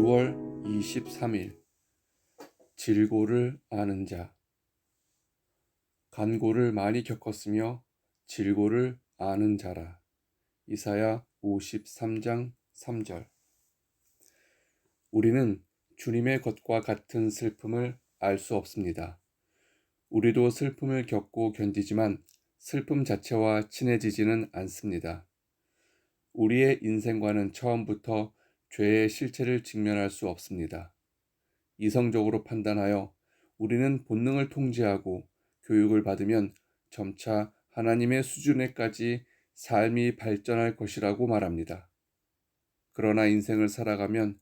23일 질고를 아는 자 간고를 많이 겪었으며 질고를 아는 자라. 이사야 53장 3절 우리는 주님의 것과 같은 슬픔을 알 수 없습니다. 우리도 슬픔을 겪고 견디지만 슬픔 자체와 친해지지는 않습니다. 우리의 인생과는 처음부터 죄의 실체를 직면할 수 없습니다. 이성적으로 판단하여 우리는 본능을 통제하고 교육을 받으면 점차 하나님의 수준에까지 삶이 발전할 것이라고 말합니다. 그러나 인생을 살아가면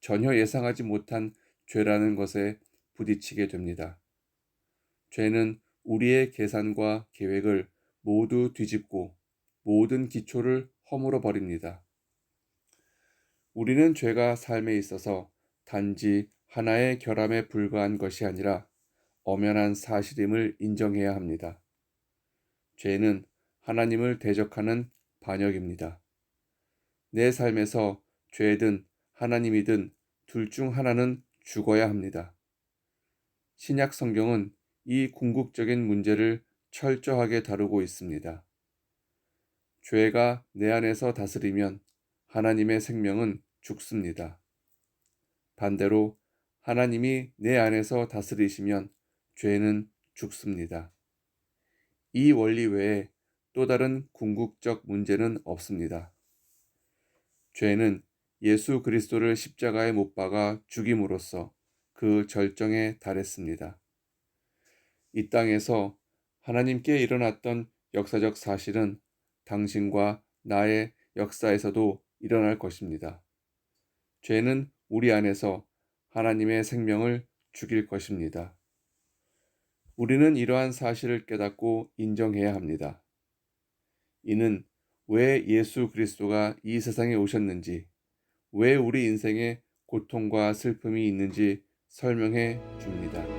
전혀 예상하지 못한 죄라는 것에 부딪히게 됩니다. 죄는 우리의 계산과 계획을 모두 뒤집고 모든 기초를 허물어 버립니다. 우리는 죄가 삶에 있어서 단지 하나의 결함에 불과한 것이 아니라 엄연한 사실임을 인정해야 합니다. 죄는 하나님을 대적하는 반역입니다. 내 삶에서 죄든 하나님이든 둘 중 하나는 죽어야 합니다. 신약 성경은 이 궁극적인 문제를 철저하게 다루고 있습니다. 죄가 내 안에서 다스리면 하나님의 생명은 죽습니다. 반대로 하나님이 내 안에서 다스리시면 죄는 죽습니다. 이 원리 외에 또 다른 궁극적 문제는 없습니다. 죄는 예수 그리스도를 십자가에 못 박아 죽임으로써 그 절정에 달했습니다. 이 땅에서 하나님께 일어났던 역사적 사실은 당신과 나의 역사에서도 일어날 것입니다. 죄는 우리 안에서 하나님의 생명을 죽일 것입니다. 우리는 이러한 사실을 깨닫고 인정해야 합니다. 이는 왜 예수 그리스도가 이 세상에 오셨는지, 왜 우리 인생에 고통과 슬픔이 있는지 설명해 줍니다.